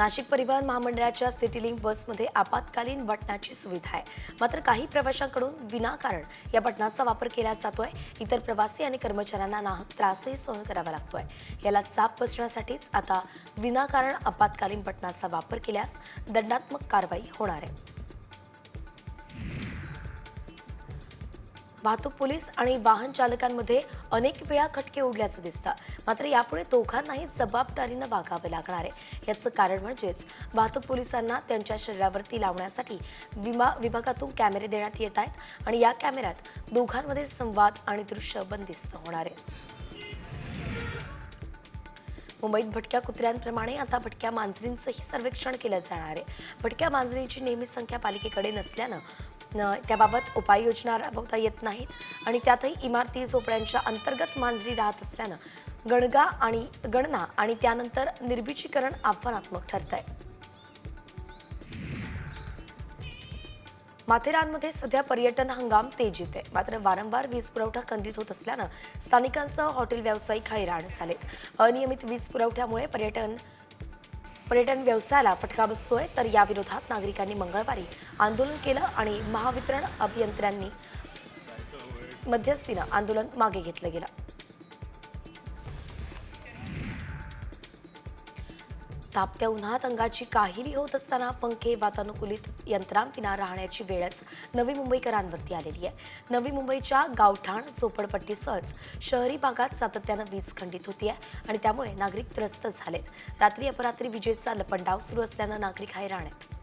नाशिक परिवहन महामंडळाच्या सिटीलिंक बसमध्ये आपत्कालीन बटनाची सुविधा आहे. मात्र काही प्रवाशांकडून विनाकारण या बटनाचा वापर केला जातोय. इतर प्रवासी आणि कर्मचाऱ्यांना नाहक त्रासही सहन करावा लागतोय. याला चाप बसण्यासाठीच आता विनाकारण आपत्कालीन बटनाचा वापर केल्यास दंडात्मक कारवाई होणार आहे. वाहतूक पोलीस आणि वाहन चालकांमध्ये अनेक वेळा खटके उडल्याचं दिसतं. मात्र यापुढे दोघांनाही जबाबदारीनं वागावे लागणार आहे. याचं कारण म्हणजेच वाहतूक पोलिसांना त्यांच्या शरीरावरती लावण्यासाठी विमा विभागातून कॅमेरे देण्यात येत आहेत आणि या कॅमेऱ्यात दोघांमध्ये संवाद आणि दृश्य बंदिस्त होणार आहे. मुंबईत भटक्या कुत्र्यांप्रमाणे आता भटक्या मांजरींचंही सर्वेक्षण केलं जाणार आहे. भटक्या मांजरींची नेहमी संख्या पालिकेकडे नसल्यानं त्याबाबत उपाययोजना राबवता येत नाहीत. आणि त्यातही इमारती झोपड्यांच्या अंतर्गत मांजरी राहत असल्यानं गणगा आणि गणना आणि त्यानंतर निर्भीचीकरण आव्हानात्मक ठरत आहे माथेरानमध्ये सध्या पर्यटन हंगाम तेजीत आहे. मात्र वारंवार वीज पुरवठा खंडित होत असल्यानं स्थानिकांसह हॉटेल व्यावसायिक हैराण झालेत. अनियमित वीज पुरवठ्यामुळे पर्यटन पर्यटन व्यवसायाला फटका बसतोय. तर याविरोधात नागरिकांनी मंगळवारी आंदोलन केलं आणि महावितरण अभियंत्र्यांनी मध्यस्थीनं आंदोलन मागे घेतलं गेलं. तापत्या उन्हात अंगाची काहीरी होत असताना पंखे वातानुकूलित यंत्रांविना राहण्याची वेळच नवी मुंबईकरांवरती आलेली आहे. नवी मुंबईच्या गावठाण झोपडपट्टीसहच शहरी भागात सातत्यानं वीज खंडित होती आहे आणि त्यामुळे नागरिक त्रस्त झालेत. रात्री अपरात्री विजेचा लपंडाव सुरू असल्यानं नागरिक हैराण आहेत.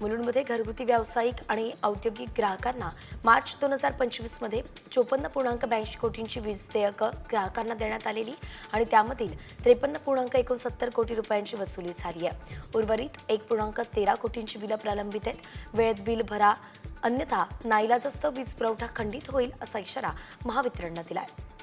मुलुंडमध्ये घरगुती व्यावसायिक आणि औद्योगिक ग्राहकांना मार्च दोन हजार पंचवीसमध्ये चोपन्न पूर्णांक ब्याऐंशी कोटींची वीज देयकं ग्राहकांना देण्यात आलेली आणि त्यामधील त्रेपन्न पूर्णांक एकोणसत्तर कोटी रुपयांची वसुली झाली आहे. उर्वरित एक पूर्णांक तेरा कोटींची बिलं प्रलंबित आहेत. वेळेत बिल भरा अन्यथा नाईलाजस्त वीज पुरवठा खंडित होईल असा इशारा महावितरणनं आहे